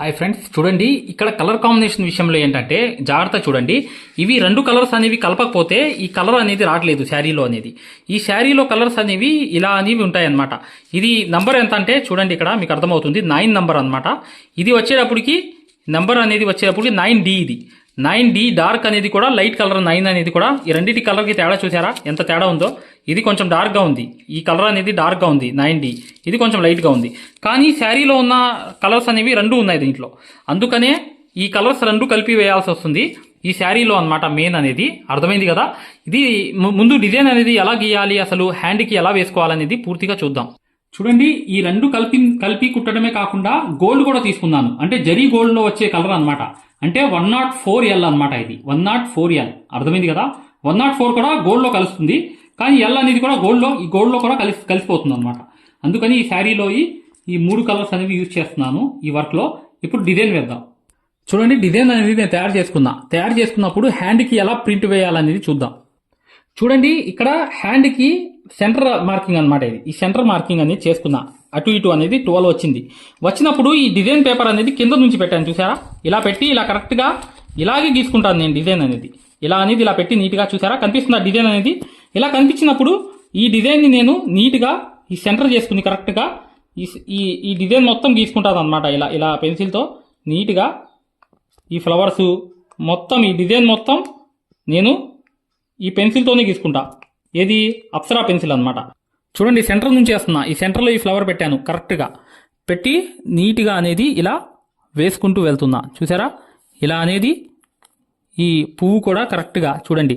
Hi friends చూడండి ఇక్కడ colour combination విషయంలో ఏంటంటే జాగ్రత్త చూడండి. ఇవి రెండు కలర్స్ అనేవి కలపకపోతే ఈ కలర్ అనేది రావట్లేదు శారీలో అనేది. ఈ శారీలో కలర్స్ అనేవి ఇలా అనేవి ఉంటాయన్నమాట. ఇది నంబర్ ఎంత అంటే చూడండి ఇక్కడ మీకు అర్థమవుతుంది నైన్ నంబర్ అన్నమాట. ఇది వచ్చేటప్పటికి నంబర్ అనేది వచ్చేటప్పటికి నైన్ డి ఇది. నైన్ డి డార్క్ అనేది కూడా లైట్ కలర్ నైన్ అనేది కూడా ఈ రెండింటి కలర్కి తేడా చూసారా? ఎంత తేడా ఉందో? ఇది కొంచెం డార్క్గా ఉంది. ఈ కలర్ అనేది డార్క్గా ఉంది నైన్ డి. ఇది కొంచెం లైట్గా ఉంది. కానీ శారీలో ఉన్న కలర్స్ అనేవి రెండు ఉన్నాయి దీంట్లో. అందుకనే ఈ కలర్స్ రెండు కలిపి వేయాల్సి వస్తుంది. ఈ శారీలో అన్నమాట మెయిన్ అనేది. అర్థమైంది కదా? ఇది ముందు డిజైన్ అనేది ఎలా గీయాలి అసలు హ్యాండ్కి ఎలా వేసుకోవాలనేది పూర్తిగా చూద్దాం. చూడండి ఈ రెండు కలిపి కలిపి కుట్టడమే కాకుండా గోల్డ్ కూడా తీసుకున్నాను. అంటే జరీ గోల్డ్లో వచ్చే కలర్ అనమాట అంటే వన్ నాట్ ఫోర్ ఎల్ అనమాట ఇది. వన్ నాట్ ఫోర్ ఎల్ అర్థమైంది కదా? వన్ నాట్ ఫోర్ కూడా గోల్డ్లో కలుస్తుంది. కానీ ఎల్ అనేది కూడా గోల్డ్లో ఈ గోల్డ్లో కూడా కలిసి కలిసిపోతుంది అనమాట అందుకని ఈ శారీలో ఈ ఈ మూడు కలర్స్ అనేవి యూజ్ చేస్తున్నాను ఈ వర్క్లో. ఇప్పుడు డిజైన్ వేద్దాం. చూడండి డిజైన్ అనేది నేను తయారు చేసుకున్నా. తయారు చేసుకున్నప్పుడు హ్యాండ్కి ఎలా ప్రింట్ వేయాలనేది చూద్దాం. చూడండి ఇక్కడ హ్యాండ్కి సెంటర్ మార్కింగ్ అన్నమాట ఇది. ఈ సెంటర్ మార్కింగ్ అనేది చేసుకున్నా. అటు ఇటు అనేది ట్వెల్వ్ వచ్చింది. వచ్చినప్పుడు ఈ డిజైన్ పేపర్ అనేది కింద నుంచి పెట్టాను చూసారా? ఇలా పెట్టి ఇలా కరెక్ట్గా ఇలాగే గీసుకుంటాను నేను డిజైన్ అనేది. ఇలా అనేది ఇలా పెట్టి నీట్గా చూసారా? కనిపిస్తుంది ఆ డిజైన్ అనేది. ఇలా కనిపించినప్పుడు ఈ డిజైన్ని నేను నీట్గా ఈ సెంటర్ చేసుకుని కరెక్ట్గా ఈ ఈ ఈ డిజైన్ మొత్తం గీసుకుంటాను అనమాట ఇలా ఇలా పెన్సిల్తో నీట్గా ఈ ఫ్లవర్స్ మొత్తం ఈ డిజైన్ మొత్తం నేను ఈ పెన్సిల్తోనే గీసుకుంటా. ఏది? అప్సరా పెన్సిల్ అన్నమాట. చూడండి సెంటర్ నుంచి వేస్తున్నా. ఈ సెంటర్లో ఈ ఫ్లవర్ పెట్టాను కరెక్ట్గా పెట్టి నీట్గా అనేది ఇలా వేసుకుంటూ వెళ్తున్నా. చూసారా? ఇలా అనేది ఈ పువ్వు కూడా కరెక్ట్గా చూడండి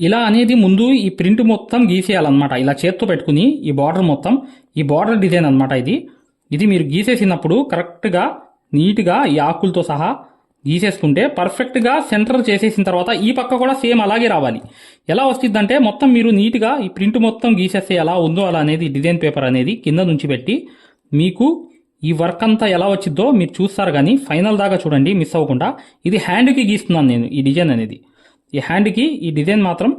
ఇలా అనేది ముందు ఈ ప్రింట్ మొత్తం గీసేయాలన్నమాట. ఇలా చేత్తో పెట్టుకుని ఈ బార్డర్ మొత్తం ఈ బార్డర్ డిజైన్ అన్నమాట ఇది. ఇది మీరు గీసేసినప్పుడు కరెక్ట్గా నీట్గా ఈ ఆకులతో సహా గీసేసుకుంటే పర్ఫెక్ట్గా సెంటర్ చేసేసిన తర్వాత ఈ పక్క కూడా సేమ్ అలాగే రావాలి. ఎలా వస్తుందంటే మొత్తం మీరు నీట్గా ఈ ప్రింట్ మొత్తం గీసేస్తే ఎలా ఉందో అలా అనేది డిజైన్ పేపర్ అనేది కింద నుంచి పెట్టి మీకు ఈ వర్క్ అంతా ఎలా వచ్చిందో మీరు చూస్తారు కానీ ఫైనల్ దాకా చూడండి మిస్ అవ్వకుండా. ఇది హ్యాండ్కి గీస్తున్నాను నేను ఈ డిజైన్ అనేది. ఈ హ్యాండ్కి ఈ డిజైన్ మాత్రం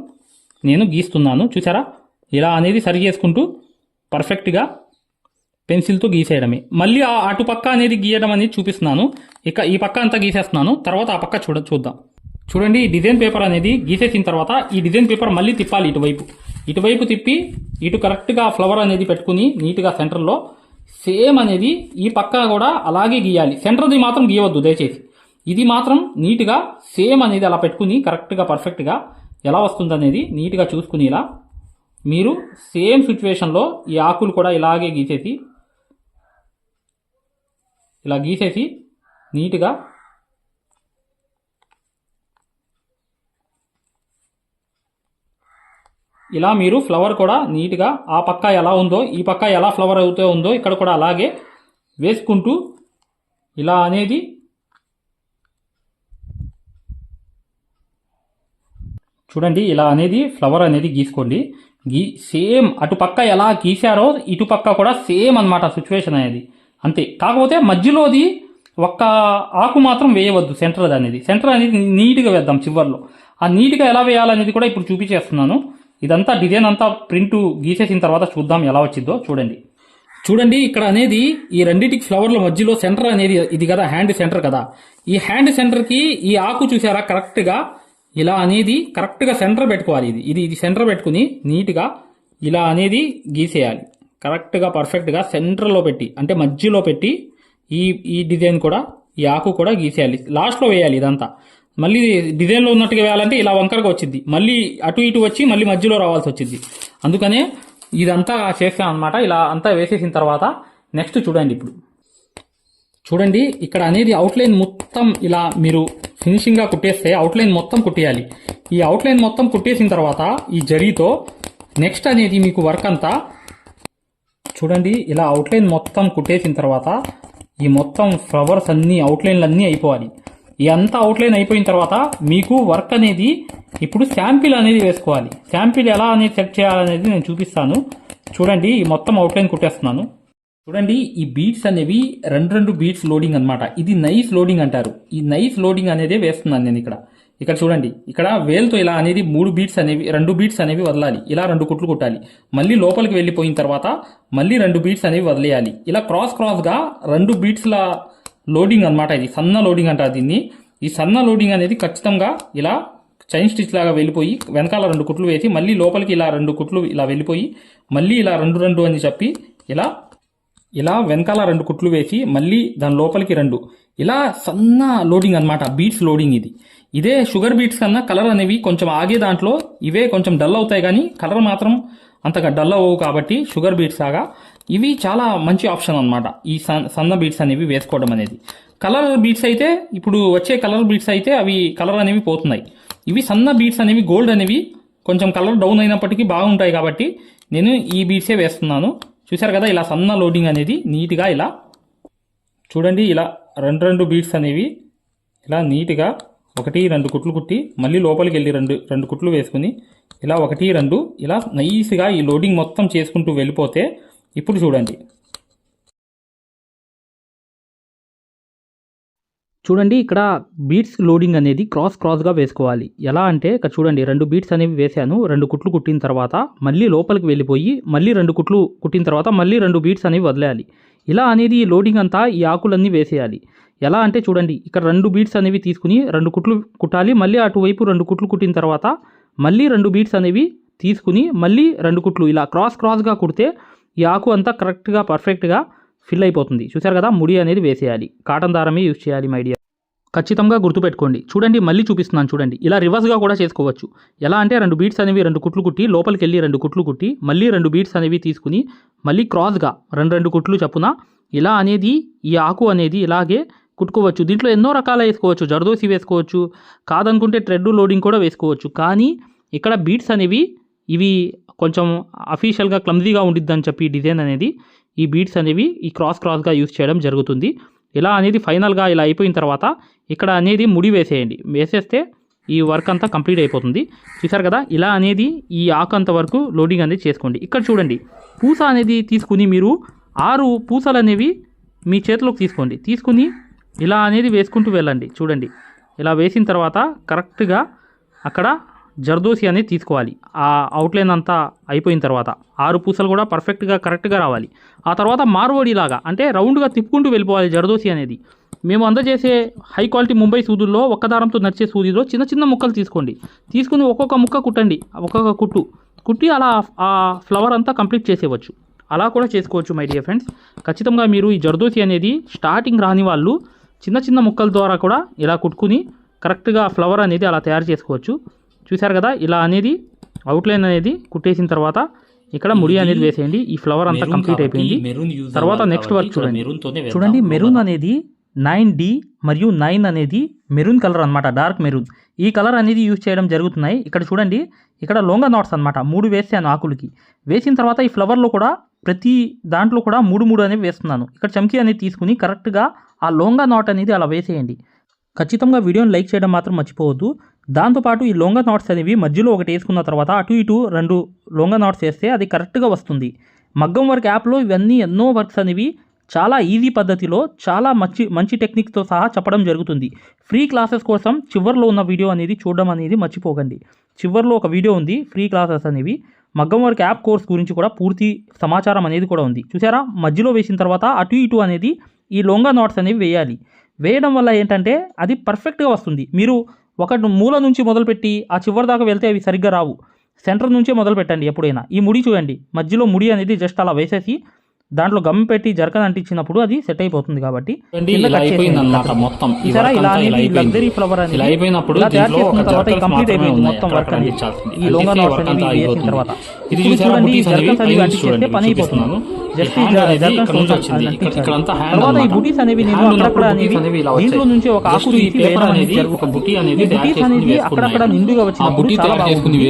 నేను గీస్తున్నాను. చూసారా? ఇలా అనేది సరి చేసుకుంటూ పర్ఫెక్ట్గా పెన్సిల్తో గీసేయడమే. మళ్ళీ ఆ అటుపక్క అనేది గీయడం అనేది చూపిస్తున్నాను. ఇక ఈ పక్క అంతా గీసేస్తున్నాను. తర్వాత ఆ పక్క చూడ చూద్దాం. చూడండి ఈ డిజైన్ పేపర్ అనేది గీసేసిన తర్వాత ఈ డిజైన్ పేపర్ మళ్ళీ తిప్పాలి ఇటువైపు. ఇటువైపు తిప్పి ఇటు కరెక్ట్గా ఫ్లవర్ అనేది పెట్టుకుని నీట్గా సెంటర్లో సేమ్ అనేది ఈ పక్క కూడా అలాగే గీయాలి. సెంటర్ది మాత్రం గీయవద్దు దయచేసి. ఇది మాత్రం నీట్గా సేమ్ అనేది అలా పెట్టుకుని కరెక్ట్గా పర్ఫెక్ట్గా ఎలా వస్తుంది అనేది నీట్గా చూసుకుని ఇలా మీరు సేమ్ సిచ్యువేషన్లో ఈ ఆకులు కూడా ఇలాగే గీసేసి ఇలా గీసేసి నీట్గా ఇలా మీరు ఫ్లవర్ కూడా నీట్గా ఆ పక్క ఎలా ఉందో ఈ పక్క ఎలా ఫ్లవర్ అవుతూ ఉందో ఇక్కడ కూడా అలాగే వేసుకుంటూ ఇలా అనేది చూడండి ఇలా అనేది ఫ్లవర్ అనేది గీసుకోండి. గీ సేమ్ అటుపక్క ఎలా గీశారో ఇటు పక్క కూడా సేమ్ అనమాట సిచ్యువేషన్ అనేది. అంతే. కాకపోతే మధ్యలోది ఒక్క ఆకు మాత్రం వేయవద్దు సెంటర్ అనేది. సెంటర్ అనేది నీట్గా వేద్దాం చివర్లో. ఆ నీట్గా ఎలా వేయాలనేది కూడా ఇప్పుడు చూపించేస్తున్నాను. ఇదంతా డిజైన్ అంతా ప్రింట్ గీసేసిన తర్వాత చూద్దాం ఎలా వచ్చిందో చూడండి. చూడండి ఇక్కడ అనేది ఈ రెండింటికి ఫ్లవర్ల మధ్యలో సెంటర్ అనేది ఇది కదా హ్యాండ్ సెంటర్ కదా. ఈ హ్యాండ్ సెంటర్కి ఈ ఆకు చూసారా? కరెక్ట్గా ఇలా అనేది కరెక్ట్గా సెంటర్ పెట్టుకోవాలి ఇది. ఇది ఇది సెంటర్ పెట్టుకుని నీట్గా ఇలా అనేది గీసేయాలి. కరెక్ట్గా పర్ఫెక్ట్గా సెంటర్లో పెట్టి అంటే మధ్యలో పెట్టి ఈ ఈ డిజైన్ కూడా ఈ ఆకు కూడా గీసేయాలి. లాస్ట్లో వేయాలి ఇదంతా. మళ్ళీ డిజైన్లో ఉన్నట్టుగా వేయాలంటే ఇలా వంకరగా వచ్చింది మళ్ళీ అటు ఇటు వచ్చి మళ్ళీ మధ్యలో రావాల్సి వచ్చింది అందుకనే ఇదంతా చేసాం అనమాట ఇలా అంతా వేసేసిన తర్వాత నెక్స్ట్ చూడండి ఇప్పుడు. చూడండి ఇక్కడ అనేది అవుట్లైన్ మొత్తం ఇలా మీరు ఫినిషింగ్గా కుట్టేస్తే అవుట్లైన్ మొత్తం కుట్టేయాలి. ఈ అవుట్లైన్ మొత్తం కుట్టేసిన తర్వాత ఈ జరీతో నెక్స్ట్ అనేది మీకు వర్క్ అంతా చూడండి ఇలా అవుట్లైన్ మొత్తం కుట్టేసిన తర్వాత ఈ మొత్తం ఫ్లవర్స్ అన్నీ అవుట్లైన్లు అన్నీ అయిపోవాలి. ఈ అంతా అవుట్లైన్ అయిపోయిన తర్వాత మీకు వర్క్ అనేది ఇప్పుడు శాంపిల్ అనేది వేసుకోవాలి. శాంపిల్ ఎలా అనేది సెట్ చేయాలనేది నేను చూపిస్తాను. చూడండి ఈ మొత్తం అవుట్లైన్ కుట్టేస్తున్నాను. చూడండి ఈ బీట్స్ అనేవి రెండు రెండు బీట్స్ లోడింగ్ అనమాట ఇది నైస్ లోడింగ్ అంటారు. ఈ నైస్ లోడింగ్ అనేది వేస్తున్నాను నేను ఇక్కడ. ఇక్కడ చూడండి ఇక్కడ వేల్తో ఇలా అనేది మూడు బీట్స్ అనేవి రెండు బీట్స్ అనేవి వదలాలి. ఇలా రెండు కుట్లు కుట్టాలి. మళ్ళీ లోపలికి వెళ్ళిపోయిన తర్వాత మళ్ళీ రెండు బీట్స్ అనేవి వదిలేయాలి. ఇలా క్రాస్ క్రాస్గా రెండు బీట్స్ల లోడింగ్ అన్నమాట ఇది. సన్న లోడింగ్ అంటారు దీన్ని. ఈ సన్న లోడింగ్ అనేది ఖచ్చితంగా ఇలా చైన్ స్టిచ్ లాగా వెళ్ళిపోయి వెనకాల రెండు కుట్లు వేసి మళ్ళీ లోపలికి ఇలా రెండు కుట్లు ఇలా వెళ్ళిపోయి మళ్ళీ ఇలా రెండు రెండు అని చెప్పి ఇలా ఇలా వెనకాల రెండు కుట్లు వేసి మళ్ళీ దాని లోపలికి రెండు. ఇలా సన్న లోడింగ్ అన్నమాట బీట్స్ లోడింగ్ ఇది. ఇదే షుగర్ బీట్స్ కన్నా కలర్ అనేవి కొంచెం ఆగే దాంట్లో ఇవే కొంచెం డల్ అవుతాయి కానీ కలర్ మాత్రం అంతగా డల్ అవ్వవు కాబట్టి షుగర్ బీట్స్ లాగా. ఇవి చాలా మంచి ఆప్షన్ అనమాట ఈ సన్- సన్న బీట్స్ అనేవి వేసుకోవడం అనేది. కలర్ బీట్స్ అయితే ఇప్పుడు వచ్చే కలర్ బీట్స్ అయితే అవి కలర్ అనేవి పోతున్నాయి. ఇవి సన్న బీట్స్ అనేవి గోల్డ్ అనేవి కొంచెం కలర్ డౌన్ అయినప్పటికీ బాగుంటాయి కాబట్టి నేను ఈ బీట్సే వేస్తున్నాను. చూశారు కదా ఇలా సన్న లోడింగ్ అనేది నీట్గా ఇలా చూడండి ఇలా రెండు రెండు బీట్స్ అనేవి ఇలా నీట్గా ఒకటి రెండు కుట్లు కుట్టి మళ్ళీ లోపలికి వెళ్ళి రెండు రెండు కుట్లు వేసుకుని ఇలా ఒకటి రెండు ఇలా నైస్గా ఈ లోడింగ్ మొత్తం చేసుకుంటూ వెళ్ళిపోతే ఇప్పుడు చూడండి. చూడండి ఇక్కడ బీట్స్ లోడింగ్ అనేది క్రాస్ క్రాస్గా వేసుకోవాలి. ఎలా అంటే ఇక్కడ చూడండి రెండు బీట్స్ అనేవి వేసాను రెండు కుట్లు కుట్టిన తర్వాత మళ్ళీ లోపలికి వెళ్ళిపోయి మళ్ళీ రెండు కుట్లు కుట్టిన తర్వాత మళ్ళీ రెండు బీట్స్ అనేవి వదిలేయాలి. ఇలా అనేది ఈ లోడింగ్ అంతా ఈ ఆకులన్నీ వేసేయాలి. ఎలా అంటే చూడండి ఇక్కడ రెండు బీట్స్ అనేవి తీసుకుని రెండు కుట్లు కుట్టాలి. మళ్ళీ అటువైపు రెండు కుట్లు కుట్టిన తర్వాత మళ్ళీ రెండు బీట్స్ అనేవి తీసుకుని మళ్ళీ రెండు కుట్లు ఇలా క్రాస్ క్రాస్గా కుడితే ఈ ఆకు అంతా కరెక్ట్గా పర్ఫెక్ట్గా ఫిల్ అయిపోతుంది చూశారు కదా? ముడి అనేది వేసేయాలి. కాటన్ దారమే యూజ్ చేయాలి మై డియర్. ఖచ్చితంగా గుర్తుపెట్టుకోండి. చూడండి మళ్ళీ చూపిస్తున్నాను చూడండి. ఇలా రివర్స్గా కూడా చేసుకోవచ్చు. ఎలా అంటే రెండు బీట్స్ అనేవి రెండు కుట్లు కుట్టి లోపలికి వెళ్ళి రెండు కుట్లు కుట్టి మళ్ళీ రెండు బీట్స్ అనేవి తీసుకుని మళ్ళీ క్రాస్గా రెండు రెండు కుట్లు చప్పున ఇలా అనేది ఈ ఆకు అనేది ఇలాగే కుట్టుకోవచ్చు. దీంట్లో ఎన్నో రకాల వేసుకోవచ్చు. జరదోసి వేసుకోవచ్చు. కాదనుకుంటే ట్రెడ్ లోడింగ్ కూడా వేసుకోవచ్చు. కానీ ఇక్కడ బీట్స్ అనేవి ఇవి కొంచెం అఫీషియల్గా క్లమ్జీగా ఉండిద్దని చెప్పి డిజైన్ అనేది ఈ బీట్స్ అనేవి ఈ క్రాస్ క్రాస్గా యూస్ చేయడం జరుగుతుంది. ఇలా అనేది ఫైనల్గా ఇలా అయిపోయిన తర్వాత ఇక్కడ అనేది ముడి వేసేయండి. వేసేస్తే ఈ వర్క్ అంతా కంప్లీట్ అయిపోతుంది. చూసారు కదా? ఇలా అనేది ఈ ఆకు అంత వరకు లోడింగ్ అనేది చేసుకోండి. ఇక్కడ చూడండి. పూస అనేది తీసుకుని మీరు ఆరు పూసలు అనేవి మీ చేతిలోకి తీసుకోండి. తీసుకుని ఇలా అనేది వేసుకుంటూ వెళ్ళండి. చూడండి. ఇలా వేసిన తర్వాత కరెక్ట్గా అక్కడ జర్దోసి అనేది తీసుకోవాలి. ఆ అవుట్లైన్ అంతా అయిపోయిన తర్వాత ఆరు పూసలు కూడా పర్ఫెక్ట్గా కరెక్ట్గా రావాలి. ఆ తర్వాత మార్వడిలాగా అంటే రౌండ్గా తిప్పుకుంటూ వెళ్ళిపోవాలి జర్దోసి అనేది. మేము అందజేసే హై క్వాలిటీ ముంబై సూదుల్లో ఒక్క దారంతో నడిచే సూదిలో చిన్న చిన్న ముక్కలు తీసుకోండి. తీసుకుని ఒక్కొక్క ముక్క కుట్టండి ఒక్కొక్క కుట్టు. కుట్టి అలా ఆ ఫ్లవర్ అంతా కంప్లీట్ చేసేవచ్చు. అలా కూడా చేసుకోవచ్చు మై డియర్ ఫ్రెండ్స్ ఖచ్చితంగా మీరు ఈ జర్దోసి అనేది స్టార్టింగ్ రాని వాళ్ళు చిన్న చిన్న ముక్కల ద్వారా కూడా ఇలా కుట్టుకుని కరెక్ట్గా ఫ్లవర్ అనేది అలా తయారు చేసుకోవచ్చు. చూశారు కదా? ఇలా అనేది అవుట్లైన్ అనేది కుట్టేసిన తర్వాత ఇక్కడ ముడి అనేది వేసేయండి. ఈ ఫ్లవర్ అంతా కంప్లీట్ అయిపోయింది. తర్వాత నెక్స్ట్ వర్క్ చూడండి. చూడండి మెరూన్ అనేది నైన్ డి మరియు నైన్ అనేది మెరూన్ కలర్ అన్నమాట డార్క్ మెరూన్. ఈ కలర్ అనేది యూజ్ చేయడం జరుగుతున్నాయి. ఇక్కడ చూడండి ఇక్కడ లోంగా నాట్స్ అన్నమాట మూడు వేసాను ఆకులకి. వేసిన తర్వాత ఈ ఫ్లవర్లో కూడా ప్రతి దాంట్లో కూడా మూడు మూడు అనేవి వేస్తున్నాను. ఇక్కడ చమ్కీ అనేది తీసుకుని కరెక్ట్గా ఆ లోంగా నాట్ అనేది అలా వేసేయండి. ఖచ్చితంగా వీడియోని లైక్ చేయడం మాత్రం మర్చిపోవద్దు. దాంతోపాటు ఈ లొంగ నాట్స్ అనేవి మధ్యలో ఒకటి వేసుకున్న తర్వాత అటు ఇటు రెండు లొంగ నాట్స్ వేస్తే అది కరెక్ట్గా వస్తుంది. మగ్గం వర్క్ యాప్లో ఇవన్నీ ఎన్నో వర్క్స్ అనేవి చాలా ఈజీ పద్ధతిలో చాలా మంచి మంచి టెక్నిక్తో సహా చెప్పడం జరుగుతుంది. ఫ్రీ క్లాసెస్ కోసం చివర్లో ఉన్న వీడియో అనేది చూడడం అనేది మర్చిపోకండి. చివర్లో ఒక వీడియో ఉంది ఫ్రీ క్లాసెస్ అనేవి. మగ్గం వర్క్ యాప్ కోర్స్ గురించి కూడా పూర్తి సమాచారం అనేది కూడా ఉంది. చూసారా? మధ్యలో వేసిన తర్వాత అటు ఇటు అనేది ఈ లొంగ నాట్స్ అనేవి వేయాలి. వేయడం వల్ల ఏంటంటే అది పర్ఫెక్ట్గా వస్తుంది. మీరు ఒక మూల నుంచి మొదలుపెట్టి ఆ చివరి దాకా వెళ్తే అవి సరిగ్గా రావు. సెంటర్ నుంచే మొదలు పెట్టండి ఎప్పుడైనా. ఈ ముడి చూడండి. మధ్యలో ముడి అనేది జస్ట్ అలా వేసేసి దాంట్లో గమ్ పెట్టి జరకన్ అంటించినప్పుడు అది సెట్ అయిపోతుంది కాబట్టి. మొత్తం ఇలా. లగ్జరీ ఫ్లవర్ అనేది అయిపోయినప్పుడు తయారు చేసుకున్న తర్వాత కంప్లీట్ అయిపోయింది. మొత్తం వర్క్ అనేది. ఈ లోంగా వేసిన. తర్వాత ఇది చూడండి జర్కన్స్ అనేవి పైన అంటించేస్తే. అయిపోతుంది జస్ట్ తర్వాత ఈ. బుటీస్ అనేవి నేను అక్కడక్కడ అనేవి దీంట్లో. నుంచి ఒక ఆకు తీసి వేయడం అనేది బుటీ అనేది బుటీస్ అనేది నిండుగా వచ్చినప్పుడు చాలా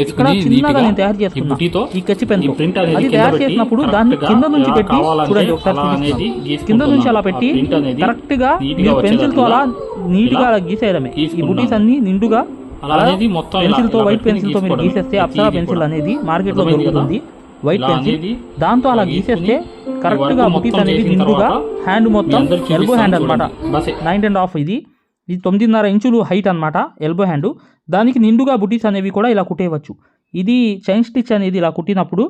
ఇక్కడ చిన్నగా నీట్గా నేను తయారు ఈ కచ్చి పెన్ అది తయారు చేసినప్పుడు దాన్ని కింద నుంచి పెట్టి చూడండి ఒకసారి అనేది కింద నుంచి అలా పెట్టి అనేది కరెక్ట్గా మీరు పెన్సిల్తో అలా నీట్గా గీసేయడమే. ఈ. బుటీస్ అన్ని నిండుగా అనేది పెన్సిల్తో వైట్ పెన్సిల్తో మీరు. గీసేస్తే అప్సరా పెన్సిల్. అనేది మార్కెట్లో? దొరుకుతుంది. వైట్ పెన్సిల్ అనేది దాంతో అలా గీసేస్తే కరెక్ట్గా బుటీస్ చేసిన నిండుగా హ్యాండ్ మొత్తం ఎల్బో హ్యాండ్ అనమాట నైన్ అండ్ హాఫ్ ఇది. ఇది తొమ్మిదిన్నర ఇంచులు హైట్ అన్నమాట ఎల్బో హ్యాండ్. దానికి నిండుగా బుటీస్ అనేవి కూడా ఇలా కుట్టేయవచ్చు. ఇది చైన్ స్టిచ్ అనేది ఇలా కుట్టినప్పుడు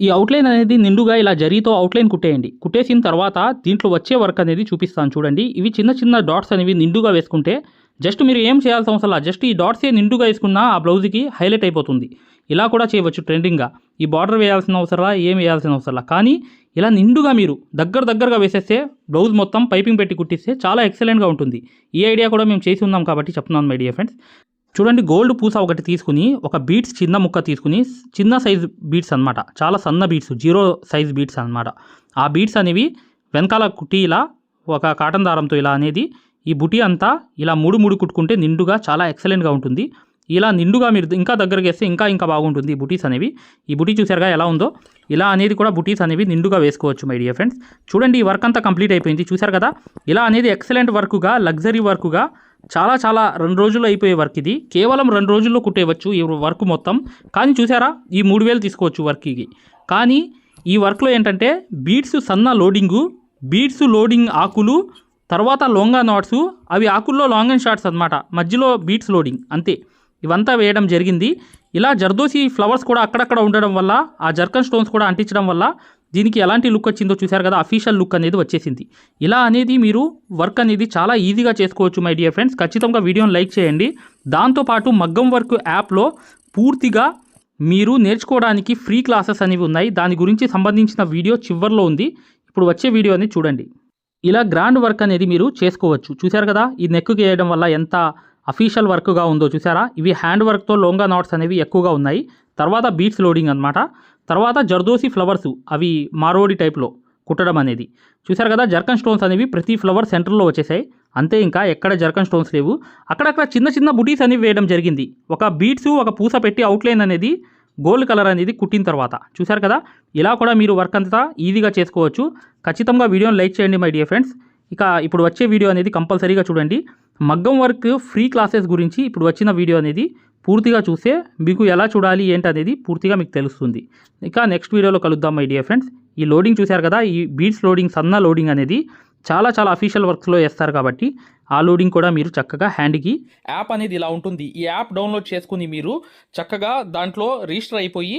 ఈ అవుట్లైన్ అనేది నిండుగా ఇలా జరీతో అవుట్లైన్ కుట్టేయండి. కుట్టేసిన తర్వాత దీంట్లో వచ్చే వర్క్ అనేది చూపిస్తాను చూడండి. ఇవి చిన్న చిన్న డాట్స్ అనేవి నిండుగా వేసుకుంటే జస్ట్ మీరు ఏం చేయాల్సిన అవసరం జస్ట్ ఈ డాట్సే నిండుగా వేసుకున్న ఆ బ్లౌజ్కి హైలైట్ అయిపోతుంది. ఇలా కూడా చేయవచ్చు ట్రెండింగ్గా ఈ బార్డర్ వేయాల్సిన అవసరం ఏం వేయాల్సిన అవసరంలా కానీ ఇలా నిండుగా మీరు దగ్గర దగ్గరగా వేసేస్తే బ్లౌజ్ మొత్తం పైపింగ్ పెట్టి కుట్టిస్తే చాలా ఎక్సలెంట్గా ఉంటుంది. ఈ ఐడియా కూడా మేము చేసి ఉన్నాం కాబట్టి చెప్తున్నాను మై డియర్ ఫ్రెండ్స్ చూడండి గోల్డ్ పూస ఒకటి తీసుకుని ఒక బీట్స్ చిన్న ముక్క తీసుకుని చిన్న సైజ్ బీట్స్ అన్నమాట. చాలా సన్న బీట్స్ జీరో సైజ్ బీట్స్ అన్నమాట. ఆ బీట్స్ అనేవి వెనకాల కుట్టి ఇలా ఒక కాటన్ దారంతో ఇలా అనేది ఈ బుటీ అంతా ఇలా మూడు మూడు కుట్టుకుంటే నిండుగా చాలా ఎక్సలెంట్గా ఉంటుంది. ఇలా నిండుగా మీరు ఇంకా దగ్గరకు వేస్తే ఇంకా ఇంకా బాగుంటుంది ఈ బుటీస్ అనేవి. ఈ బుటీ చూసారుగా ఎలా ఉందో? ఇలా అనేది కూడా బుటీస్ అనేవి నిండుగా వేసుకోవచ్చు మై డియర్ ఫ్రెండ్స్ చూడండి ఈ వర్క్ అంతా కంప్లీట్ అయిపోయింది. చూసారు కదా? ఇలా అనేది ఎక్సలెంట్ వర్క్గా లగ్జరీ వర్క్గా చాలా చాలా రెండు రోజులు అయిపోయే వర్క్ ఇది. కేవలం రెండు రోజుల్లో కుట్టేయవచ్చు ఈ వర్క్ మొత్తం. కానీ చూసారా? ఈ మూడు వేలు తీసుకోవచ్చు వర్క్కి కానీ ఈ వర్క్లో ఏంటంటే బీడ్స్ సన్న లోడింగు బీడ్స్ లోడింగ్ ఆకులు తర్వాత లోంగా నాట్స్ అవి ఆకుల్లో లాంగ్ అండ్ షార్ట్స్ అనమాట మధ్యలో బీట్స్ లోడింగ్ అంతే. ఇవంతా వేయడం జరిగింది. ఇలా జర్దోసి ఫ్లవర్స్ కూడా అక్కడక్కడ ఉండడం వల్ల ఆ జర్కన్ స్టోన్స్ కూడా అంటించడం వల్ల దీనికి ఎలాంటి లుక్ వచ్చిందో చూశారు కదా అఫీషియల్ లుక్ అనేది వచ్చేసింది. ఇలా అనేది మీరు వర్క్ అనేది చాలా ఈజీగా చేసుకోవచ్చు మై డియర్ ఫ్రెండ్స్ ఖచ్చితంగా వీడియోని లైక్ చేయండి. దాంతోపాటు మగ్గం వర్క్ యాప్లో పూర్తిగా మీరు నేర్చుకోవడానికి ఫ్రీ క్లాసెస్ అనేవి ఉన్నాయి. దాని గురించి సంబంధించిన వీడియో చివర్లో ఉంది. ఇప్పుడు వచ్చే వీడియోని చూడండి. ఇలా గ్రాండ్ వర్క్ అనేది మీరు చేసుకోవచ్చు. చూశారు కదా ఈ నెక్కి వేయడం వల్ల ఎంత అఫీషియల్ వర్క్గా ఉందో చూసారా ఇవి హ్యాండ్ వర్క్తో లోంగా నాట్స్ అనేవి ఎక్కువగా ఉన్నాయి. తర్వాత బీట్స్ లోడింగ్ అన్నమాట. తర్వాత జర్దోసి ఫ్లవర్స్ అవి మారోడి టైప్లో కుట్టడం అనేది. చూసారు కదా జర్కన్ స్టోన్స్ అనేవి ప్రతి ఫ్లవర్ సెంటర్లో వచ్చేసాయి. అంతే ఇంకా ఎక్కడ జర్కన్ స్టోన్స్ లేవు. అక్కడక్కడ చిన్న చిన్న బుటీస్ అనేవి వేయడం జరిగింది. ఒక బీట్స్ ఒక పూస పెట్టి అవుట్లైన్ అనేది గోల్డ్ కలర్ అనేది కుట్టిన తర్వాత. చూసారు కదా ఇలా కూడా మీరు వర్క్ అంతా ఈజీగా చేసుకోవచ్చు. ఖచ్చితంగా వీడియోని లైక్ చేయండి మై డియర్ ఫ్రెండ్స్. ఇక ఇప్పుడు వచ్చే వీడియో అనేది కంపల్సరీగా చూడండి. మగ్గం వర్క్ ఫ్రీ క్లాసెస్ గురించి ఇప్పుడు వచ్చిన వీడియో అనేది పూర్తిగా చూస్తే మీకు ఎలా చూడాలి ఏంటి అనేది పూర్తిగా మీకు తెలుస్తుంది. ఇక నెక్స్ట్ వీడియోలో కలుద్దాం మై డియర్ ఫ్రెండ్స్ ఈ లోడింగ్ చూశారు కదా ఈ బీడ్స్ లోడింగ్ సన్న లోడింగ్ అనేది చాలా చాలా అఫీషియల్ వర్క్స్లో వేస్తారు కాబట్టి ఆ లోడింగ్ కూడా మీరు చక్కగా హ్యాండ్కి యాప్ అనేది ఇలా ఉంటుంది. ఈ యాప్ డౌన్లోడ్ చేసుకుని మీరు చక్కగా దాంట్లో రిజిస్టర్ అయిపోయి